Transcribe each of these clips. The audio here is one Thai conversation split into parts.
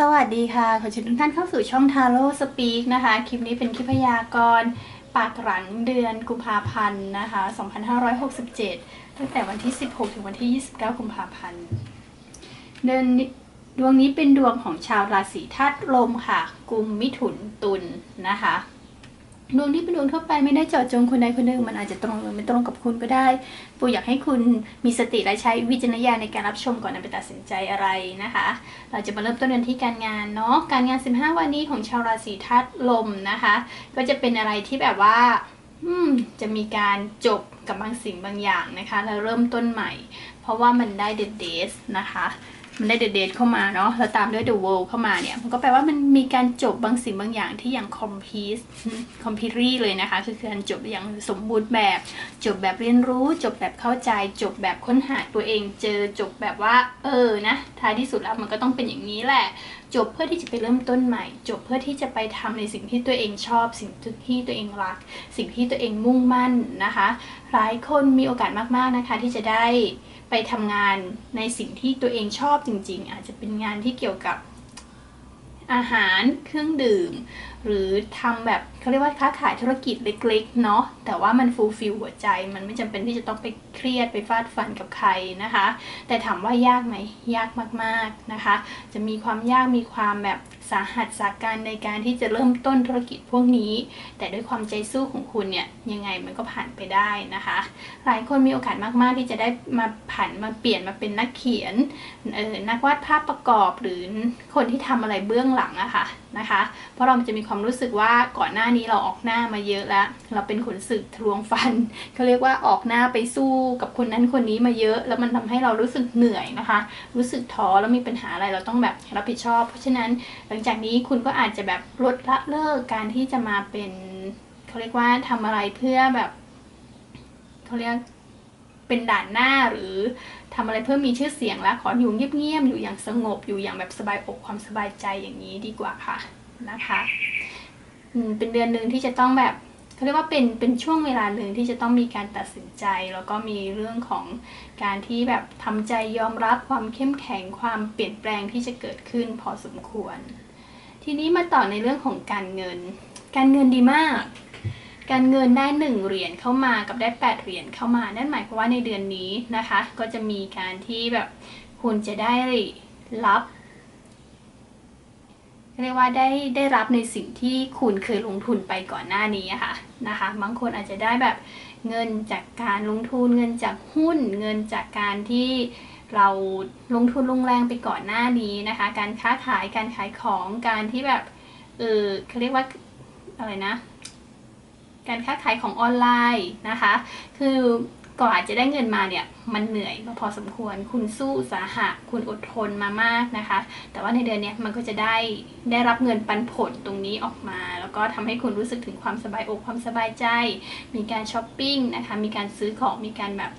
สวัสดีค่ะ ขอเชิญทุกท่านเข้าสู่ช่องทาโร่สปีกนะคะ คลิปนี้เป็นคลิปพยากรณ์ปากหลังเดือนกุมภาพันธ์นะคะ 2567 ตั้งแต่วันที่ 16 ถึงวันที่ 29 กุมภาพันธ์ เดือนนี้ดวงนี้เป็นดวงของชาวราศีธาตุลมค่ะ กุมมิถุนตุลนะคะ ดวงที่เป็นดวงทั่วไปไม่ได้เจาะจงคนใดคนหนึ่งมันอาจจะตรงหรือไม่ตรงกับคุณก็ได้ปูอยากให้คุณมีสติและใช้วิจารณญาณในการรับชมก่อนนำไปตัดสินใจอะไรนะคะ เราจะมาเริ่มต้นกันที่การงานเนาะการงาน 15 วันนี้ของชาวราศีธาตุลมนะคะ ก็จะเป็นอะไรที่แบบว่าอืมจะมีการจบกับบางสิ่งบางอย่างนะคะ แล้วเริ่มต้นใหม่ เพราะว่ามันได้เด e d เดสนะคะ มันได้เด e d เดเข้ามาเนาะแล้วตามด้วย The World เข้ามาเนี่ย มันก็แปลว่ามันมีการจบบางสิ่งบางอย่างที่อย่าง complete completely เลยนะคะคือการจบอย่างสมบูรณ์แบบ จบแบบเรียนรู้ จบแบบเข้าใจ จบแบบค้นหาตัวเอง เจอจบแบบว่า เออนะท้ายที่สุดแล้วมันก็ต้องเป็นอย่างนี้แหละ จบเพื่อที่จะไปเริ่มต้นใหม่ จบเพื่อที่จะไปทำในสิ่งที่ตัวเองชอบ สิ่งที่ตัวเองรัก สิ่งที่ตัวเองมุ่งมั่นนะคะ หลายคนมีโอกาสมากๆนะคะที่จะได้ ไปทำงานในสิ่งที่ตัวเองชอบจริง ๆ อาจจะเป็นงานที่เกี่ยวกับอาหารเครื่องดื่ม หรือทำแบบเขาเรียกว่าค้าขายธุรกิจเล็กๆเนาะแต่ว่ามันฟูลฟิลหัวใจ มันไม่จำเป็นที่จะต้องไปเครียดไปฟาดฟันกับใครนะคะ แต่ถามว่ายากไหมยากมากๆนะคะ จะมีความยากมีความแบบสาหัสสาการในการที่จะเริ่มต้นธุรกิจพวกนี้ แต่ด้วยความใจสู้ของคุณเนี่ยยังไงมันก็ผ่านไปได้นะคะ หลายคนมีโอกาสมากๆ ที่จะได้มาผันมาเปลี่ยนมาเป็นนักเขียนเออนักวาดภาพประกอบหรือคนที่ทำอะไรเบื้องหลังอะคะ่ะ นะคะ เพราะเราจะมีความรู้สึกว่าก่อนหน้านี้เราออกหน้ามาเยอะแล้ว เราเป็นขนสึกทะลวงฟันเขาเรียกว่าออกหน้าไปสู้กับคนนั้นคนนี้มาเยอะ แล้วมันทำให้เรารู้สึกเหนื่อยนะคะ รู้สึกท้อแล้วมีปัญหาอะไรเราต้องแบบรับผิดชอบ เพราะฉะนั้นหลังจากนี้คุณก็อาจจะแบบลดละเลิกการที่จะมาเป็นเขาเรียกว่าทำอะไรเพื่อแบบเขาเรียก เป็นด่านหน้าหรือทำอะไรเพื่อมีชื่อเสียงแล้วขออยู่เงียบๆอยู่อย่างสงบอยู่อย่างแบบสบายอกความสบายใจอย่างนี้ดีกว่าค่ะนะคะเป็นเดือนหนึ่งที่จะต้องแบบเขาเรียกว่าเป็นเป็นช่วงเวลาหนึ่งที่จะต้องมีการตัดสินใจ แล้วก็มีเรื่องของการที่แบบทำใจยอมรับความเข้มแข็งความเปลี่ยนแปลงที่จะเกิดขึ้นพอสมควร ทีนี้มาต่อในเรื่องของการเงิน การเงินดีมาก การเงินได้หนึ่งเหรียญเข้ามากับได้แปดเหรียญเข้ามา นั่นหมายความว่าในเดือนนี้นะคะ ก็จะมีการที่แบบคุณจะได้รับเรียกว่าได้ได้รับในสิ่งที่คุณเคยลงทุนไปก่อนหน้านี้ค่ะนะคะบางคนอาจจะได้แบบเงินจากการลงทุนเงินจากหุ้น เงินจากการที่เราลงทุนลงแรงไปก่อนหน้านี้นะคะ การค้าขายการขายของการที่แบบเออเขาเรียกว่าอะไรนะ การค้าขายของออนไลน์นะคะ คือก่อนจะได้เงินมาเนี่ยมันเหนื่อยมาพอสมควร คุณสู้สาหะ คุณอดทนมามากนะคะ แต่ว่าในเดือนนี้มันก็จะได้ได้รับเงินปันผลตรงนี้ออกมา แล้วก็ทำให้คุณรู้สึกถึงความสบายอกความสบายใจ มีการช้อปปิ้งนะคะมีการซื้อของมีการแบบ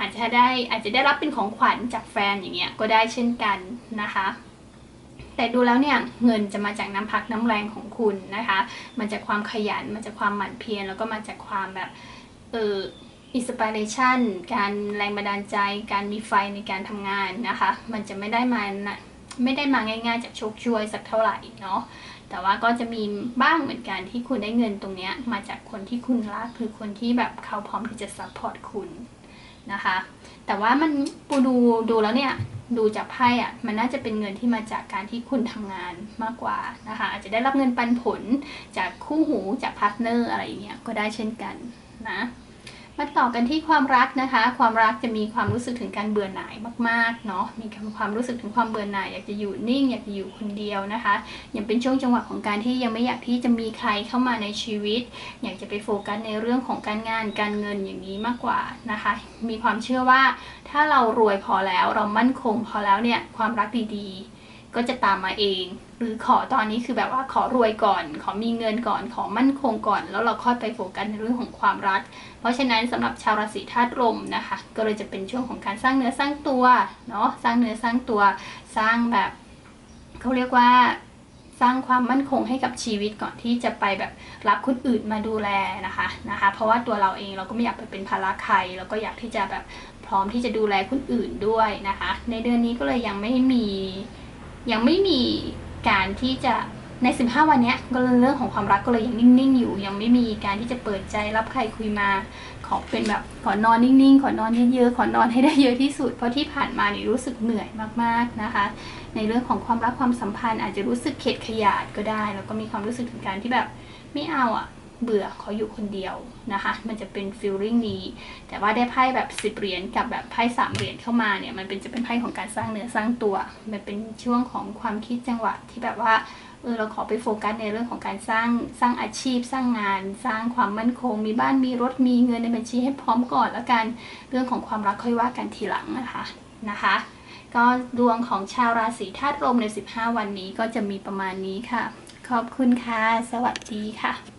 อาจจะได้อาจจะได้รับเป็นของขวัญจากแฟนอย่างเงี้ยก็ได้เช่นกันนะคะ แต่ดูแล้วเนี่ยเงินจะมาจากน้ำพักน้ำแรงของคุณนะคะ มันจากความขยันมาจากความหมั่นเพียรแล้วก็มาจากความแบบเอออินสปิเรชันการแรงบันดาลใจ การมีไฟในการทำงานนะคะ มันจะไม่ได้มาไม่ได้มาง่ายๆจากโชคช่วยสักเท่าไหร่เนาะแต่ว่าก็จะมีบ้างเหมือนกันที่คุณได้เงินตรงนี้มาจากคนที่คุณรักคือคนที่แบบเขาพร้อมที่จะซัพพอร์ตคุณนะคะ แต่ว่ามันปูดูดูแล้วเนี่ย ดูจากไพ่อะ่ะมันน่าจะเป็นเงินที่มาจากการที่คุณทำงานมากกว่านะคะอาจจะได้รับเงินปันผลจากคู่หูจากพาร์ทเนอร์อะไรอย่างเงี้ยก็ได้เช่นกันนะ มาต่อกันที่ความรักนะคะ ความรักจะมีความรู้สึกถึงการเบื่อหน่ายมากๆเนาะมีความรู้สึกถึงความเบื่อหน่ายอยากจะอยู่นิ่ง อยากจะอยู่คนเดียวนะคะยังเป็นช่วงจังหวะของการที่ยังไม่อยากที่จะมีใครเข้ามาในชีวิต อยากจะไปโฟกัสในเรื่องของการงานการเงินอย่างนี้มากกว่านะคะ มีความเชื่อว่าถ้าเรารวยพอแล้วเรามั่นคงพอแล้วเนี่ยความรักดีๆ ก็จะตามมาเอง หรือขอตอนนี้คือแบบว่าขอรวยก่อน ขอมีเงินก่อน ขอมั่นคงก่อน แล้วเราค่อยไปโฟกัสในเรื่องของความรัก เพราะฉะนั้นสำหรับชาวราศีธาตุลมนะคะ ก็เลยจะเป็นช่วงของการสร้างเนื้อสร้างตัวเนาะสร้างเนื้อสร้างตัวสร้างแบบเขาเรียกว่าสร้างความมั่นคงให้กับชีวิตก่อนที่จะไปแบบรับคนอื่นมาดูแลนะคะนะคะ เพราะว่าตัวเราเองเราก็ไม่อยากไปเป็นภาระใครเราก็อยากที่จะแบบพร้อมที่จะดูแลคนอื่นด้วยนะคะ ในเดือนนี้ก็เลยยังไม่มี ยังไม่มีการที่จะใน 15 วันนี้ก็เรื่องของความรักก็เลยยังนิ่งๆ อยู่ ยังไม่มีการที่จะเปิดใจรับใครคุยมา ขอเป็นแบบขอนอนนิ่งๆ ขอนอนเยอะๆ ขอนอนให้ได้เยอะที่สุด เพราะที่ผ่านมาเนี่ยรู้สึกเหนื่อยมากๆนะคะ ในเรื่องของความรักความสัมพันธ์อาจจะรู้สึกเข็ดขยาดก็ได้ แล้วก็มีความรู้สึกถึงการที่แบบไม่เอาอะ เบื่อขออยู่คนเดียวนะคะ มันจะเป็นฟีลลิ่งนี้ แต่ว่าได้ไพ่แบบสิบเหรียญกับแบบไพ่สามเหรียญเข้ามาเนี่ย มันเป็นจะเป็นไพ่ของการสร้างเนื้อสร้างตัว มันเป็นช่วงของความคิดจังหวะที่แบบว่าเออเราขอไปโฟกัสในเรื่องของการสร้างสร้างอาชีพ สร้างงาน สร้างความมั่นคง มีบ้านมีรถมีเงินในบัญชีให้พร้อมก่อนแล้วกันเรื่องของความรักค่อยว่ากันทีหลังนะคะนะคะ ก็ดวงของชาวราศีธาตุลมใน 15 วันนี้ก็จะมีประมาณนี้ค่ะ ขอบคุณค่ะ สวัสดีค่ะ